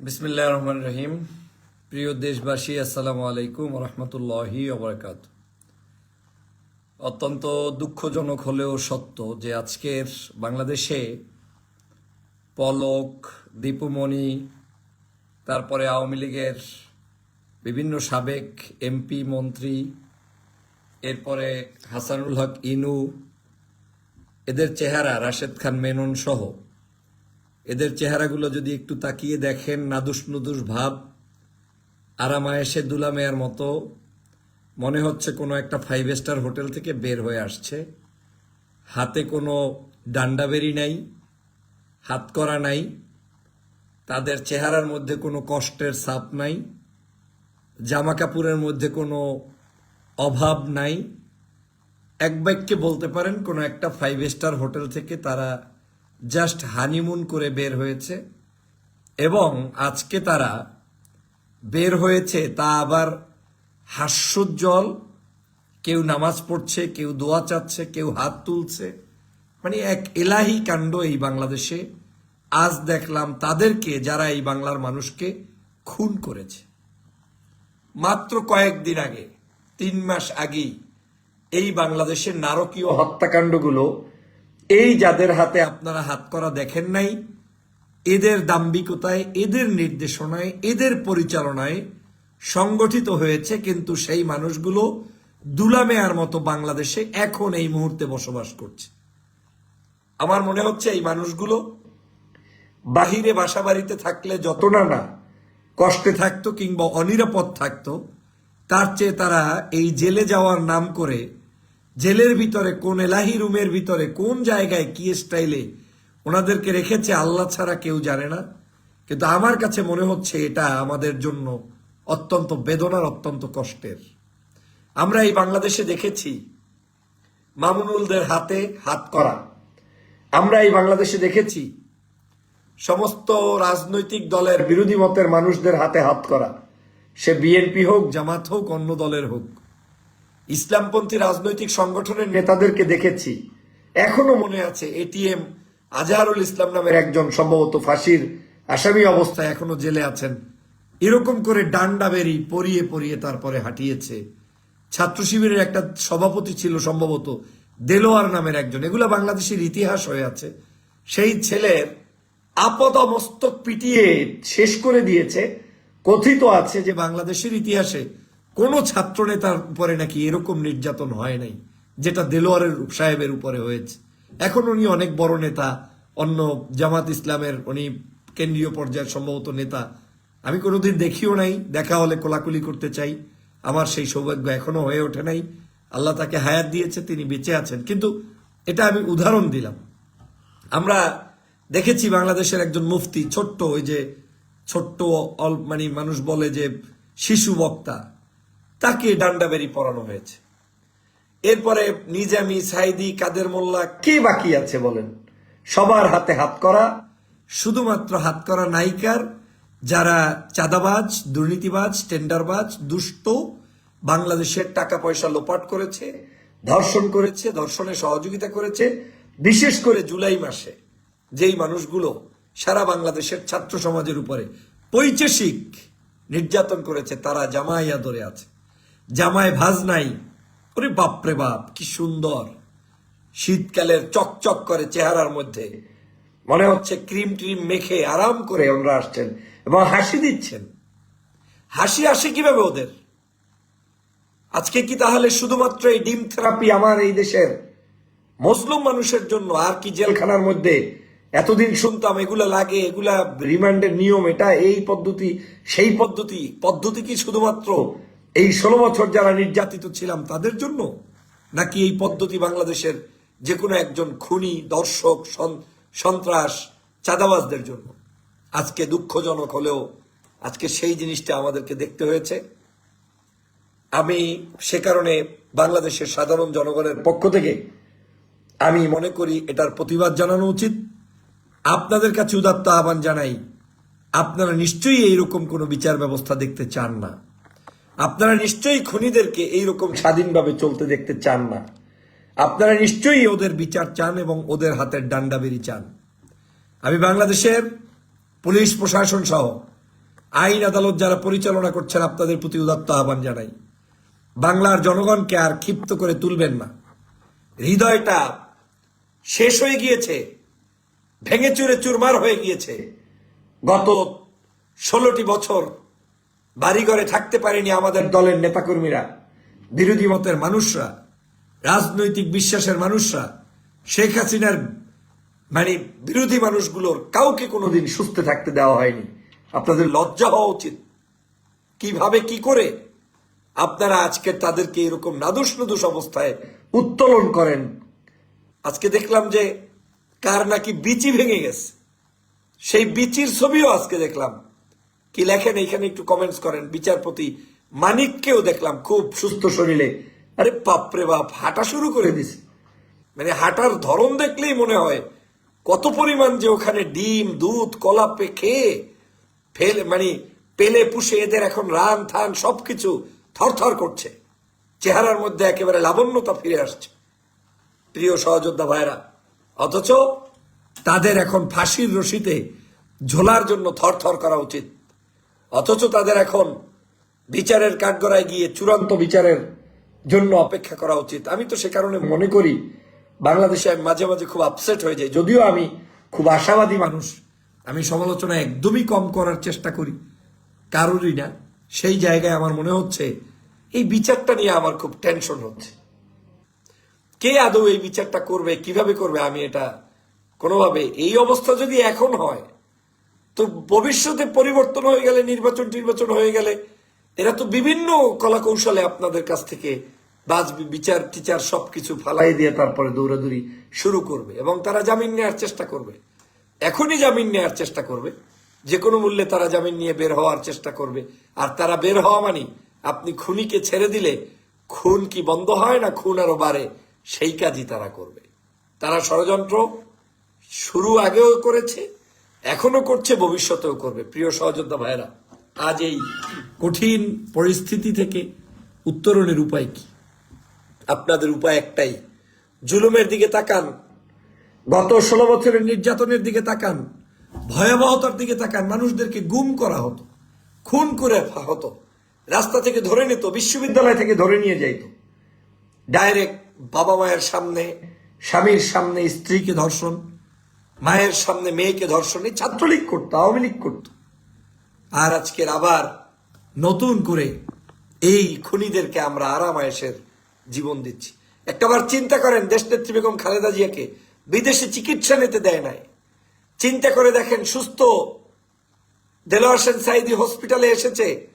বিসমিল্লাহ রহমান রহিম। প্রিয় দেশবাসী, আসসালামু আলাইকুম রহমতুল্লাহি অবরাকাত অত্যন্ত দুঃখজনক হলেও সত্য যে আজকের বাংলাদেশে পলক, দীপুমণি, তারপরে আওয়ামী লীগের বিভিন্ন সাবেক এমপি, মন্ত্রী, এরপরে হাসানুল হক, ইনু, এদের চেহারা, রাশেদ খান, মেনন সহ এদের চেহারাগুলো যদি একটু তাকিয়ে দেখেন, নাদুস নুদুস ভাব, আরামায়েশে দুলামেয়ার মতো, মনে হচ্ছে কোনো একটা ফাইভ স্টার হোটেল থেকে বের হয়ে আসছে। হাতে কোনো ডান্ডাবেরি নাই, হাত করা নাই, তাদের চেহারার মধ্যে কোনো কষ্টের ছাপ নাই জামা কাপড়ের মধ্যে কোনো অভাব নাই। এক বাক্যে বলতে পারেন, কোনো একটা ফাইভ স্টার হোটেল থেকে তারা জাস্ট হানিমুন করে বের হয়েছে এবং আজকে তারা বের হয়েছে, তা আবার হাস্যোজ্জ্বল কেউ নামাজ পড়ছে, কেউ দোয়া চাচ্ছে, কেউ হাত তুলছে। মানে এক এলাহি কাণ্ড এই বাংলাদেশে। আজ দেখলাম তাদেরকে, যারা এই বাংলার মানুষকে খুন করেছে। মাত্র কয়েকদিন আগে, তিন মাস আগেই, এই বাংলাদেশের নারকীয় হত্যাকাণ্ডগুলো এই যাদের হাতে আপনারা হাত করা দেখেন নাই, এদের দাম্ভিকতায়, এদের নির্দেশনায়, এদের পরিচালনায় সংগঠিত হয়েছে কিন্তু সেই মানুষগুলো দুলামেয়ার মতো বাংলাদেশে এখন এই মুহূর্তে বসবাস করছে। আমার মনে হচ্ছে এই মানুষগুলো বাহিরে বাসা বাড়িতে থাকলে যত না না কষ্টে থাকতো কিংবা অনিরাপদ থাকতো, তার চেয়ে তারা এই জেলে যাওয়ার নাম করে জেলের ভিতরে, কোন এলাহি রুমের ভিতরে, কোন জায়গায়, কি স্টাইলে ওনাদেরকে রেখেছে, আল্লাহ ছাড়া কেউ জানে না। কিন্তু আমার কাছে মনে হচ্ছে এটা আমাদের জন্য অত্যন্ত বেদনার, অত্যন্ত কষ্টের। আমরা এই বাংলাদেশে দেখেছি মামুনুলদের হাতে হাত করা। আমরা এই বাংলাদেশে দেখেছি সমস্ত রাজনৈতিক দলের বিরোধী মতের মানুষদের হাতে হাত করা। সে বিএনপি হোক, জামাত হোক, অন্য দলের হোক। ইসলামপন্থী রাজনৈতিক সংগঠনের নেতাদেরকে দেখেছি। এখনও মনে আছে এটিএম আজহারুল ইসলাম নামের একজন সম্ভবত ফাঁসির আসামি অবস্থায় এখনও জেলে আছেন। এরকম করে ডান্ডা বেরি পরিয়ে পরিয়ে তারপরে হাঁটিয়েছে। ছাত্র শিবিরের একটা সভাপতি ছিল সম্ভবত দেলোয়ার নামের একজন। এগুলো বাংলাদেশের ইতিহাস হয়ে আছে। সেই ছেলের আপদ মস্তক পিটিয়ে শেষ করে দিয়েছে। কথিত আছে যে বাংলাদেশের ইতিহাসে কোনো ছাত্র নেতার উপরে নাকি এরকম নির্যাতন হয় নাই, যেটা দেলোয়ারের সাহেবের উপরে হয়েছে। এখন উনি অনেক বড় নেতা, অন্য জামাত ইসলামের উনি কেন্দ্রীয় পর্যায়ের সম্ভবত নেতা। আমি কোনোদিন দেখিও নাই, দেখা হলে কোলাকুলি করতে চাই। আমার সেই সৌভাগ্য এখনও হয়ে ওঠে নাই। আল্লাহ তাকে হায়াত দিয়েছে, তিনি বেঁচে আছেন। কিন্তু এটা আমি উদাহরণ দিলাম। আমরা দেখেছি বাংলাদেশের একজন মুফতি, ছোট্ট ওই যে ছোট্ট মানে মানুষ বলে যে শিশু বক্তা। তাকে ডান্ডাবেরি পড়ানো হয়েছে। এরপরে নিজামি সাইদি, কাদের মোল্লা, কে বাকি আছে বলেন? সবার হাতে হাত করা, শুধুমাত্র হাত করা নায়িকার যারা চাঁদাবাজ, দুর্নীতিবাজ, টেন্ডারবাজ, দুষ্ট, বাংলাদেশের টাকা পয়সা লোপাট করেছে, ধর্ষণ করেছে, ধর্ষণে সহযোগিতা করেছে, বিশেষ করে জুলাই মাসে যেই মানুষগুলো সারা বাংলাদেশের ছাত্র সমাজের উপরে পৈচেসিক নির্যাতন করেছে, তারা জামাইয়া ধরে আছে। জামায় ভাজ নাই। ওরে বাপরে বাপ, কি সুন্দর। শীতকালের চকচক করে চেহারার মধ্যে। মনে হচ্ছে ক্রিম ট্রিম মেখে আরাম করে ওনারা আসছেন এবং হাসি দিচ্ছেন। হাসি আসে কীভাবে ওদের? আজকে কি তাহলে শুধুমাত্র এই ডিম থেরাপি আমার এই দেশের? মুসলিম মানুষের জন্য আর কি জেলখানার মধ্যে? এতদিন শুনতাম এগুলা লাগে, এগুলা রিমান্ডের নিয়ম, এটা এই পদ্ধতি, সেই পদ্ধতি। পদ্ধতি কি শুধুমাত্র এই ষোলো বছর যারা নির্যাতিত ছিলাম তাদের জন্য নাকি এই পদ্ধতি বাংলাদেশের যে কোনো একজন খুনি, দর্শক, সন- সন্ত্রাস, চাঁদাবাজদের জন্য? আজকে দুঃখজনক হলেও আজকে সেই জিনিসটা আমাদেরকে দেখতে হয়েছে। আমি সে কারণে বাংলাদেশের সাধারণ জনগণের পক্ষ থেকে আমি মনে করি এটার প্রতিবাদ জানানো উচিত। আপনাদের কাছে উদাত্ত আহ্বান জানাই, আপনারা নিশ্চয়ই এইরকম কোনো বিচার ব্যবস্থা দেখতে চান না। আপনারা নিশ্চয়ই খুনিদেরকে এইরকম স্বাধীনভাবে চলতে দেখতে চান না। আপনারা নিশ্চয়ই ওদের বিচার চান এবং ওদের হাতের ডান্ডাবেরি চান। আমি বাংলাদেশের পুলিশ প্রশাসন সহ আইন আদালত যারা পরিচালনা করছেন আপনাদের প্রতি উদাত্ত আহ্বান জানাই। বাংলার জনগণকে আর ক্ষিপ্ত করে তুলবেন না। হৃদয়টা শেষ হয়ে গিয়েছে, ভেঙে চুরে চুরমার হয়ে গিয়েছে। গত ষোলোটি বছর বাড়িঘরে থাকতে পারেনি আমাদের দলের নেতাকর্মীরা, বিরোধী মতের মানুষরা, রাজনৈতিক বিশ্বাসের মানুষরা। শেখ হাসিনার মানে বিরোধী মানুষগুলোর কাউকে কোনোদিন সুস্থ থাকতে দেওয়া হয়নি। আপনাদের লজ্জা হওয়া উচিত। কীভাবে, কি করে? আপনারা আজকে তাদেরকে এরকম নাদুস নদুস অবস্থায় উত্তোলন করেন। আজকে দেখলাম যে কার নাকি বিচি ভেঙে গেছে। সেই বিচির ছবিও আজকে দেখলাম। কি লেখেন এখানে একটু কমেন্টস করেন। বিচারপতি মানিককেও দেখলাম খুব সুস্থ শরীরে। আরে বাপরে বাপ, হাঁটা শুরু করে দিছে। মানে হাঁটার ধরন দেখলেই মনে হয় কত পরিমাণ যে ওখানে ডিম, দুধ, কলা খেয়ে ফেলে মানে পেলে পুষে এদের এখন রান, থান সবকিছু থরথর করছে। চেহারার মধ্যে একেবারে লাবণ্যতা ফিরে আসছে। প্রিয় সহযোদ্ধা ভাইরা, অথচ তাদের এখন ফাঁসির রশিতে ঝোলার জন্য থরথর করা উচিত। অথচ তাদের এখন বিচারের কাঠগড়ায় গিয়ে চূড়ান্ত বিচারের জন্য অপেক্ষা করা উচিত। আমি তো সে কারণে মনে করি, বাংলাদেশে মাঝে মাঝে খুব আপসেট হয়ে যাই। যদিও আমি খুব আশাবাদী মানুষ, আমি সমালোচনা একদমই কম করার চেষ্টা করি। কারোরই না। সেই জায়গায় আমার মনে হচ্ছে, এই বিচারটা নিয়ে আমার খুব টেনশন হচ্ছে। কে আদৌ এই বিচারটা করবে, কীভাবে করবে, আমি এটা কোনোভাবে, এই অবস্থা যদি এখন হয় তো ভবিষ্যতে পরিবর্তন হয়ে গেলে নির্বাচন টির্বাচন হয়ে গেলে এরা তো বিভিন্ন কলা কৌশলে আপনাদের কাছ থেকে বাজ বিচার টিচার সবকিছু ফালাই দিয়ে তারপরে দৌড়াদৌড়ি শুরু করবে এবং তারা জামিন নেওয়ার চেষ্টা করবে। এখনই জামিন নেওয়ার চেষ্টা করবে। যে কোনো মূল্যে তারা জামিন নিয়ে বের হওয়ার চেষ্টা করবে। আর তারা বের হওয়া মানে আপনি খুনিকে ছেড়ে দিলে খুন কি বন্ধ হয় না খুন আরও বাড়ে সেই কাজই তারা করবে। তারা ষড়যন্ত্র শুরু আগেও করেছে এখনও করছে, ভবিষ্যতেও করবে। প্রিয় সহযোদ্ধা ভাইরা আজ এই কঠিন পরিস্থিতি থেকে উত্তরণের উপায় কি? আপনাদের উপায় একটাই, জুলুমের দিকে তাকান, গত ষোলো বছরের নির্যাতনের দিকে তাকান, ভয়াবহতার দিকে তাকান, মানুষদেরকে গুম করা হতো, খুন করে হতো, রাস্তা থেকে ধরে নিত, বিশ্ববিদ্যালয় থেকে ধরে নিয়ে যাইত। ডাইরেক্ট বাবা মায়ের সামনে, স্বামীর সামনে স্ত্রীকে ধর্ষণ মায়ের সামনে মেয়েকে ধর্ষণ ছাত্রলীগ করতো, আওয়ামী লীগ করতো। আর আজকের আবার নতুন করে এই খুনিদেরকে আমরা আরাম আরামায়েশের জীবন দিচ্ছি। একটাবার চিন্তা করেন, দেশনেত্রী বেগম খালেদা জিয়াকে বিদেশে চিকিৎসা নিতে দেয় নাই। চিন্তা করে দেখেন, সুস্থ দেলোয়ার সাইদি হসপিটালে এসেছে,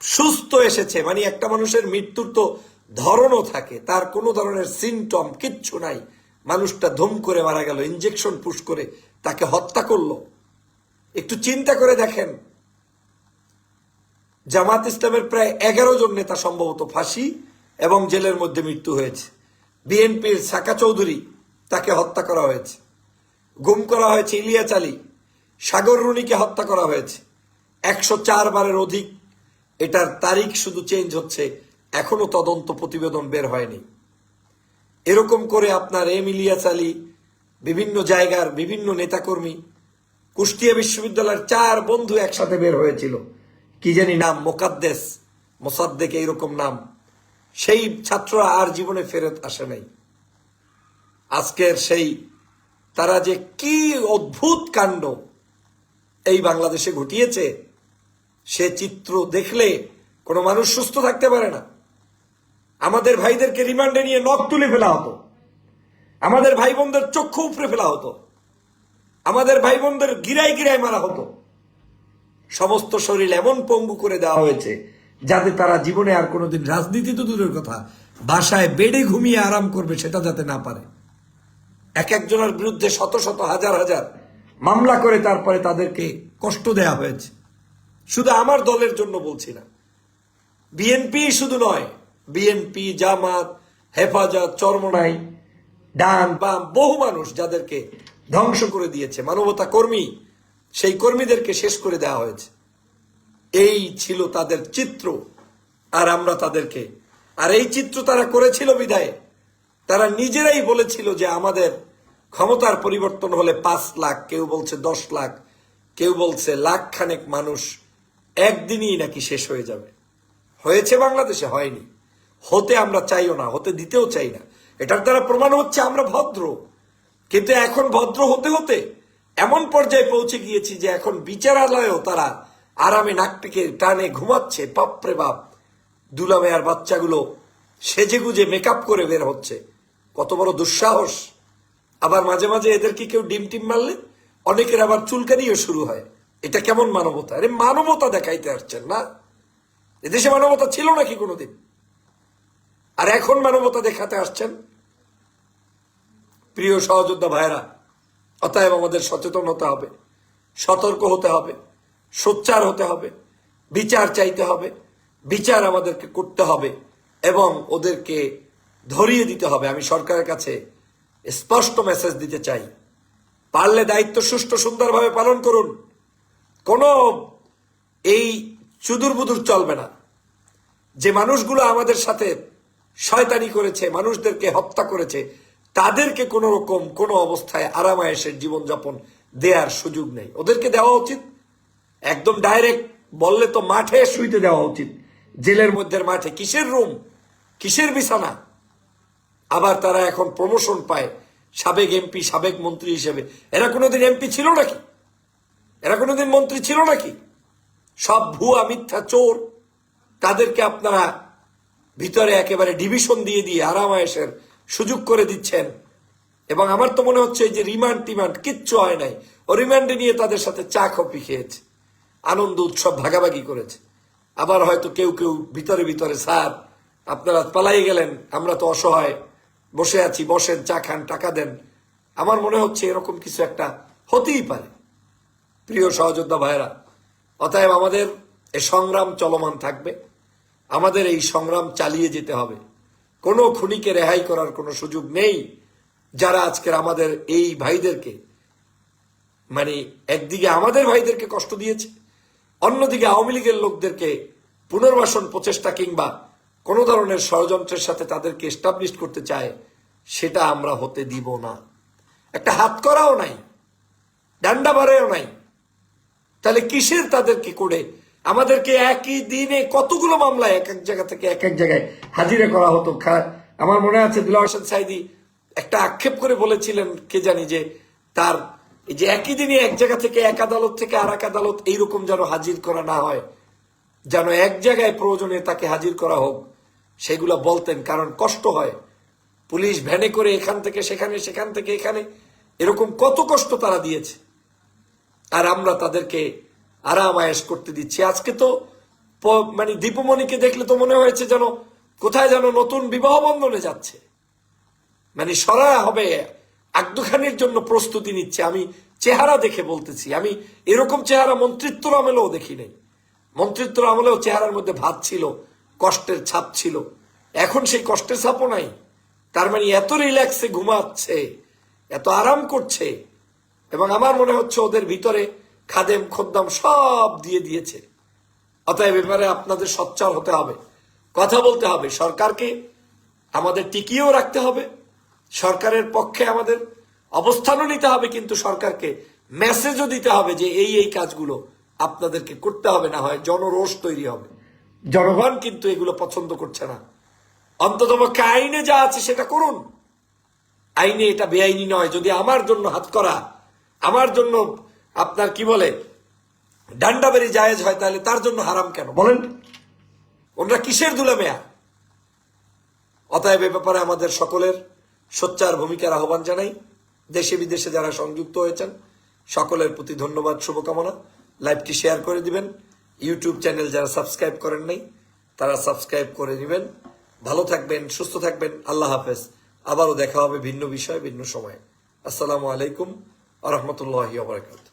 সুস্থ এসেছে মানে একটা মানুষের মৃত্যুর তো ধরনও থাকে, তার কোনো ধরনের সিমটম কিচ্ছু নাই। মানুষটা ধুম করে মারা গেল ইঞ্জেকশন পুশ করে তাকে হত্যা করল। একটু চিন্তা করে দেখেন। জামাত ইসলামের প্রায় এগারো জন নেতা সম্ভবত ফাঁসি এবং জেলের মধ্যে মৃত্যু হয়েছে। বিএনপির সাকা চৌধুরী তাকে হত্যা করা হয়েছে। গুম করা হয়েছে ইলিয়াস আলী। সাগর রুনিকে হত্যা করা হয়েছে। একশো চার বারের অধিক। এটার তারিখ শুধু চেঞ্জ হচ্ছে। এখনও তদন্ত প্রতিবেদন বের হয়নি। এরকম করে আপনার এম ইলিয়াস আলী, বিভিন্ন জায়গার বিভিন্ন নেতাকর্মী কুষ্টিয়া বিশ্ববিদ্যালয়ের চার বন্ধু একসাথে বের হয়েছিল। কি জানি নাম, মোকাদ্দেস, মোসাদ্দেক এইরকম নাম। সেই ছাত্ররা আর জীবনে ফেরত আসে নাই। আজকের সেই তারা যে কি অদ্ভুত কাণ্ড এই বাংলাদেশে ঘটিয়েছে, সে চিত্র দেখলে কোনো মানুষ সুস্থ থাকতে পারে না। আমাদের ভাইদেরকে রিমান্ডে নিয়ে নখ তুলে ফেলা হতো। আমাদের ভাই বোনদের চক্ষু উপড়ে ফেলা হতো। আমাদের ভাই বোনদের গিরায় গিরায় মারা হতো। সমস্ত শরীর এমন পঙ্গু করে দেওয়া হয়েছে যাতে তারা জীবনে আর কোনোদিন রাজনীতি তো দূরের কথা, বাসায় বেডে ঘুমিয়ে আরাম করবে সেটা যাতে না পারে। এক একজনের বিরুদ্ধে শত শত হাজার হাজার মামলা করে তারপরে তাদেরকে কষ্ট দেয়া হয়েছে। শুধু আমার দলের জন্য বলছি না। বিএনপি শুধু নয় বিএনপি, জামাত, হেফাজত, চরমনাই, ডান বাম, বহু মানুষ যাদেরকে ধ্বংস করে দিয়েছে। মানবতা কর্মী, সেই কর্মীদেরকে শেষ করে দেওয়া হয়েছে। এই ছিল তাদের চিত্র, আর আমরা তাদেরকে, আর এই চিত্র তারা করেছিল বিধায় তারা নিজেরাই বলেছিল যে আমাদের ক্ষমতার পরিবর্তন হলে পাঁচ লাখ, কেউ বলছে দশ লাখ, কেউ বলছে লাখ খানেক মানুষ একদিনই নাকি শেষ হয়ে যাবে। হয়েছে বাংলাদেশে, হয়নি। হতে আমরা চাইও না, হতে দিতেও চাই না। এটার দ্বারা প্রমাণ হচ্ছে আমরা ভদ্র। কিন্তু এখন ভদ্র হতে হতে এমন পর্যায়ে পৌঁছে গিয়েছি যে এখন বিচারালয়েও তারা আরামে নাকটিকে টানে ঘুমাচ্ছে, বাপরে বাপ। দুলামেয়ার বাচ্চাগুলো সেজে গুজে মেকআপ করে বের হচ্ছে। কত বড় দুঃসাহস। আবার মাঝে মাঝে এদেরকে কেউ ডিম টিম মারলে? অনেকের আবার চুলকানিও শুরু হয়। এটা কেমন মানবতা? আরে মানবতা দেখাইতে আসছেন না? এদেশে মানবতা ছিল নাকি কোনোদিন? আর এখন মানবতা দেখাতে আসছেন প্রিয় সহযোদ্ধা ভাইরা অতএব আমাদের সচেতন হতে হবে, সতর্ক হতে হবে, সোচ্চার হতে হবে, বিচার চাইতে হবে, বিচার আমাদেরকে করতে হবে এবং ওদেরকে ধরিয়ে দিতে হবে। আমি সরকারের কাছে স্পষ্ট মেসেজ দিতে চাই, পারলে দায়িত্ব সুষ্ঠু সুন্দরভাবে পালন করুন। কোনো এই চুদুর বুদুর চলবে না। যে মানুষগুলো আমাদের সাথে শয়তানি করেছে, মানুষদেরকে হত্যা করেছে, তাদেরকে কোনো রকম, কোনো অবস্থায় আরামায়েশের জীবনযাপন দেওয়ার সুযোগ নেই। ওদেরকে দেওয়া উচিত, একদম ডাইরেক্ট বললে তো মাঠে শুইতে দেওয়া উচিত, জেলের মধ্যে মাঠে। কিসের রুম? কিসের বিছানা? আবার তারা এখন প্রমোশন পায়, সাবেক এমপি, সাবেক মন্ত্রী হিসেবে। এরা কোনোদিন এমপি ছিল নাকি? এরা কোনোদিন মন্ত্রী ছিল নাকি? সব ভুয়া, মিথ্যা, চোর, তাদেরকে আপনারা ভিতরে একেবারে ডিভিশন দিয়ে দিয়ে আরামায়েশের সুযোগ করে দিচ্ছেন। এবং আমার তো মনে হচ্ছে যে রিমান্ড টিমান্ড কিচ্ছু হয় নাই। ও রিমান্ডে নিয়ে তাদের সাথে চা কফি খেয়েছে, আনন্দ উৎসব ভাগাভাগি করেছে। আবার হয়তো কেউ কেউ ভিতরে ভিতরে, স্যার, আপনারা পালাই গেলেন, আমরা তো অসহায়, বসে আছি, বসেন, চা খান, টাকা দেন। আমার মনে হচ্ছে এরকম কিছু একটা হতেই পারে। প্রিয় সহযোদ্ধা ভাইরা অতএব আমাদের এ সংগ্রাম চলমান থাকবে। আমাদের এই সংগ্রাম চালিয়ে যেতে হবে। কোনো খুনিকে রেহাই করার কোনো সুযোগ নেই যারা আজকের আমাদের এই ভাইদেরকে মানে একদিকে আমাদের ভাইদেরকে কষ্ট দিয়েছে, অন্যদিকে আওয়ামী লীগের লোকদেরকে পুনর্বাসন প্রচেষ্টা কিংবা কোনো ধরনের ষড়যন্ত্রের সাথে তাদেরকে এস্টাবলিশ করতে চায়, সেটা আমরা হতে দিব না। একটা হাত করাও নাই, ডান্ডা বাড়াও নাই। তাহলে কিসের তাদেরকে করে আমাদেরকে একই দিনে কতগুলো মামলায় এক এক জায়গা থেকে এক এক জায়গায় হাজিরা করা হতো? আমার মনে আছে দুলা হোসেন সাইদি একটা আক্ষেপ করে বলেছিলেন, কে জানি যে তার এই যে একই দিনে এক জায়গা থেকে এক আদালত থেকে আর এক আদালত এইরকম যেন হাজির করা না হয়, যেন এক জায়গায় প্রয়োজনে তাকে হাজির করা হোক, সেগুলো বলতেন কারণ কষ্ট হয়। পুলিশ ভ্যানে করে এখান থেকে সেখানে, সেখান থেকে এখানে, এরকম কত কষ্ট তারা দিয়েছে। আর আমরা তাদেরকে আরাম আয়েস করতে দিচ্ছি। আজকে তো মানে দীপমণিকে দেখলে তো মনে হয়েছে যেন কোথায় যেন নতুন বিবাহ বন্ধনে যাচ্ছে। মানে সরা হবে আগ্দুখানির জন্য প্রস্তুতি নিচ্ছে। আমি চেহারা দেখে বলতেছি, আমি এরকম চেহারা মন্ত্রিত্ব আমলেও দেখি নাই। মন্ত্রিত্ব আমলেও চেহারার মধ্যে ভাত ছিল, কষ্টের ছাপ ছিল। এখন সেই কষ্টের ছাপও নাই। তার মানে এত রিল্যাক্সে ঘুমাচ্ছে, এত আরাম করছে, এবং আমার মনে হচ্ছে ওদের ভিতরে খাদেম খদ্দাম সব দিয়ে দিয়েছে। অতএব এবারে আপনাদের সচ্চার হতে হবে। কথা বলতে হবে, সরকারকে আমাদের টিকিয়েও রাখতে হবে। সরকারের পক্ষে আমাদের অবস্থানও নিতে হবে, কিন্তু সরকারকে মেসেজও দিতে হবে যে এই এই কাজগুলো আপনাদেরকে করতে হবে, না হয় জনরোষ তৈরি হবে। জনগণ কিন্তু এগুলো পছন্দ করছে না। অন্ততপক্ষে আইনে যা আছে সেটা করুন। আইনে এটা বেআইনি নয়, যদি আমার জন্য হাত করা, আমার জন্য আপনার কি বলে? ডান্ডা বেরি জায়েজ হয় তাহলে তার জন্য হারাম কেন? বলেন। ওনারা কিসের দুলে মেয়া অতএব এ ব্যাপারে আমাদের সকলের সোচ্চার ভূমিকার আহ্বান জানাই। দেশে বিদেশে যারা সংযুক্ত হয়েছেন, সকলের প্রতি ধন্যবাদ, শুভকামনা। লাইভটি শেয়ার করে দিবেন। ইউটিউব চ্যানেল যারা সাবস্ক্রাইব করেন নাই, তারা সাবস্ক্রাইব করে নেবেন। ভালো থাকবেন, সুস্থ থাকবেন। আল্লাহ হাফেজ। আবারও দেখা হবে ভিন্ন বিষয়, ভিন্ন সময়ে। আসসালামু আলাইকুম আ রহমতুল্লাহ